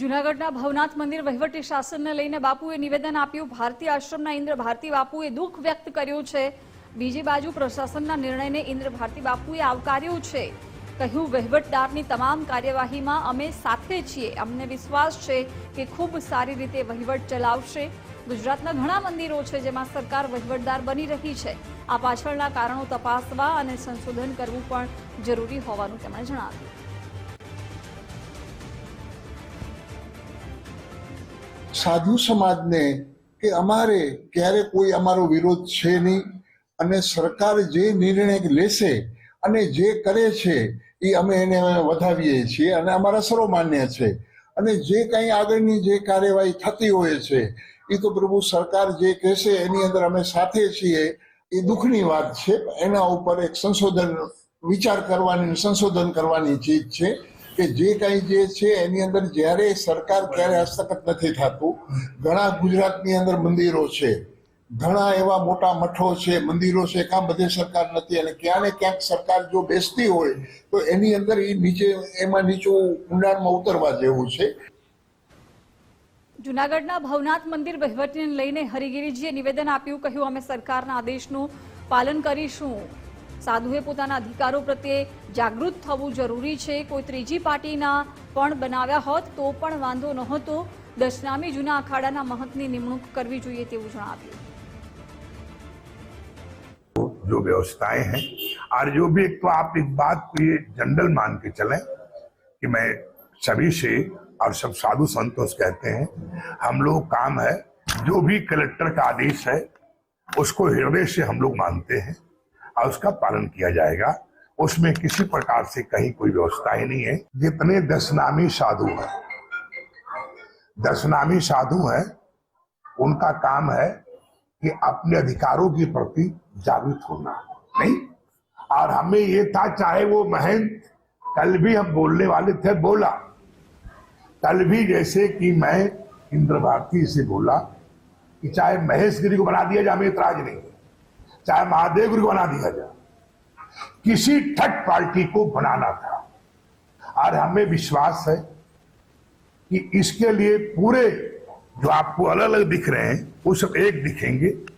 જૂનાગઢના ભવનાથ મંદિર વહીવટી શાસનને લઈને બાપુએ નિવેદન આપ્યું. ભારતીય આશ્રમના ઇન્દ્ર ભારતી બાપુએ દુઃખ વ્યક્ત કર્યું છે. બીજી બાજુ પ્રશાસનના નિર્ણયને ઇન્દ્ર ભારતી બાપુએ આવકાર્યું છે. કહ્યું, વહીવટદારની તમામ કાર્યવાહીમાં અમે સાથે છીએ. અમને વિશ્વાસ છે કે ખૂબ સારી રીતે વહીવટ ચલાવશે. ગુજરાતના ઘણા મંદિરો છે જેમાં સરકાર વહીવટદાર બની રહી છે. આ પાછળના કારણો તપાસવા અને સંશોધન કરવું પણ જરૂરી હોવાનું તેમણે જણાવ્યું. સાધુ સમાજને કે અમારે ક્યારે કોઈ અમારો વિરોધ છે નહીં અને સરકાર જે નિર્ણય લેશે અને જે કરે છે એ અમે એને વધાવીએ છીએ અને અમારા સર્વમાન્ય છે. અને જે કંઈ આગળની જે કાર્યવાહી થતી હોય છે, એ તો પ્રભુ સરકાર જે કહેશે એની અંદર અમે સાથે છીએ, એ દુઃખની વાત છે. એના ઉપર એક સંશોધન વિચાર કરવાની સંશોધન કરવાની ચીજ છે. કે જે કાંઈ જે છે એની અંદર જ્યારે સરકાર ક્યારે હસ્તગત નથી થતું. ઘણા ગુજરાતની અંદર મંદિરો છે. ઘણા એવા મોટા મઠો છે, મંદિરો છે કાં બધે સરકાર નથી. અને ક્યાં ક્યાંક સરકાર જો બેસતી હોય, તો એની અંદર એ નીચે, એમાં નીચું ઊંડાણમાં ઉતરવા જેવું છે. જુનાગઢના ભવનાથ મંદિર વહીવટીને લઈને હરિગીરીજીએ નિવેદન આપ્યું, કહ્યું, અમે સરકારના આદેશનું પાલન કરીશું. સાધુએ પોતાના અધિકારો પ્રત્યે જાગૃત થવું જરૂરી છે કોઈ ત્રીજી પાર્ટીના પણ બનાવ્યા હોત તો પણ વાંધો નહોતો દશનામી જૂના અખાડાના મહંતની નિમણૂક કરવી જોઈએ તેવું જણાવ્યું जो व्यवस्थाएं हैं और जो भी एक तो आप इस बात को ये जनरल मान के चलें कि मैं सभी से और सब साधु संतों से कहते हैं हम लोग काम है जो भी कलेक्टर का आदेश है उसको हृदय से हम लोग मानते हैं और उसका पालन किया जाएगा। उसमें किसी प्रकार से कहीं कोई व्यवस्था ही नहीं है। जितने दशनामी साधु हैं दशनामी साधु हैं, उनका काम है कि अपने अधिकारों के प्रति जागृत होना, नहीं? और हमें ये था, चाहे वो महंत, कल भी हम बोलने वाले थे, बोला। कल भी जैसे कि मैं इंद्र भारती से बोला कि चाहे महेश गिरी को बना दिया जाए हमें इतराज नहीं। चाहे महादेव गुरु बना दिया जाए। किसी ठग पार्टी को बनाना था। और हमें विश्वास है कि इसके लिए पूरे जो आपको अलग अलग दिख रहे हैं, वो सब एक दिखेंगे।